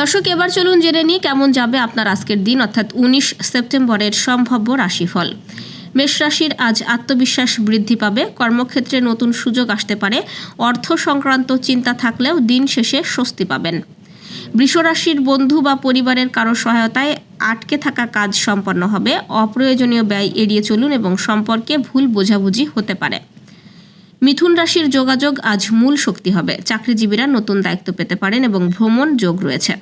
দর্শক, এবার চলুন জেনে নিই কেমন যাবে আপনার আজকের দিন, অর্থাৎ উনিশ সেপ্টেম্বরের সম্ভাব্য রাশিফল। মেষ রাশির আজ আত্মবিশ্বাস বৃদ্ধি পাবে। কর্মক্ষেত্রে নতুন সুযোগ আসতে পারে। অর্থ সংক্রান্ত চিন্তা থাকলেও দিন শেষে স্বস্তি পাবেন। বৃষরাশির বন্ধু বা পরিবারের কারও সহায়তায় আটকে থাকা কাজ সম্পন্ন হবে। অপ্রয়োজনীয় ব্যয় এড়িয়ে চলুন এবং সম্পর্কে ভুল বোঝাবুঝি হতে পারে। মিথুন রাশির যোগাযোগ আজ মূল শক্তি হবে। চাকরিজীবীরা নতুন দায়িত্ব পেতে পারেন এবং ভ্রমণ যোগ রয়েছে।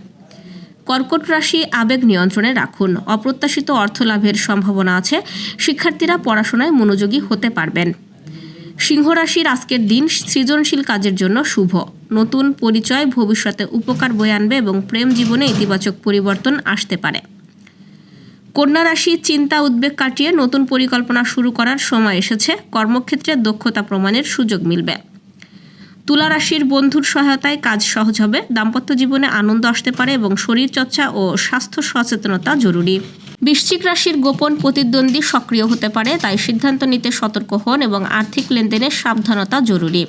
কর্কট রাশি আবেগ নিয়ন্ত্রণে রাখুন। অপ্রত্যাশিত অর্থ লাভের সম্ভাবনা আছে। শিক্ষার্থীরা পড়াশোনায় মনোযোগী হতে পারবেন। সিংহ রাশির আজকের দিন সৃজনশীল কাজের জন্য শুভ। নতুন পরিচয় ভবিষ্যতে উপকার বয়ে আনবে এবং প্রেম জীবনে ইতিবাচক পরিবর্তন আসতে পারে। কন্যা রাশি চিন্তা উদ্বেগ কাটিয়ে নতুন পরিকল্পনা শুরু করার সময় এসেছে। কর্মক্ষেত্রে দক্ষতা প্রমাণের সুযোগ মিলবে। তুলা রাশির বন্ধুর সহায়তায় কাজ সহজ হবে। দাম্পত্য জীবনে আনন্দ আসতে পারে এবং শরীর চর্চা ও স্বাস্থ্য সচেতনতা জরুরি। বৃশ্চিক রাশির গোপন প্রতিদ্বন্দ্বী সক্রিয় হতে পারে, তাই সিদ্ধান্ত নিতে সতর্ক হন এবং আর্থিক লেনদেনে সাবধানতা জরুরি।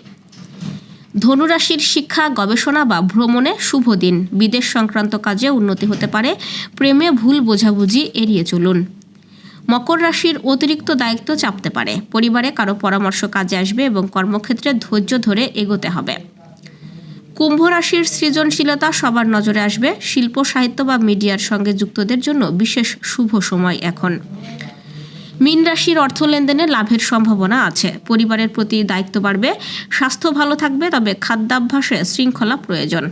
ধনুরাশির শিক্ষা, গবেষণা বা ভ্রমণে শুভ দিন। বিদেশ সংক্রান্ত কাজে উন্নতি হতে পারে। প্রেমে ভুল বোঝাবুঝি এড়িয়ে চলুন। মকর রাশির অতিরিক্ত দায়িত্ব চাপতে পারে। পরিবারে কারও পরামর্শ কাজে আসবে এবং কর্মক্ষেত্রে ধৈর্য ধরে এগোতে হবে। কুম্ভ রাশির সৃজনশীলতা সবার নজরে আসবে। শিল্প, সাহিত্য বা মিডিয়ার সঙ্গে যুক্তদের জন্য বিশেষ শুভ সময় এখন। মীন রাশির অর্থ লেনদেনে লাভের সম্ভাবনা আছে। পরিবারের প্রতি দায়িত্ব বাড়বে, স্বাস্থ্য ভালো থাকবে, তবে খাদ্যাভ্যাসে শৃঙ্খলা প্রয়োজন।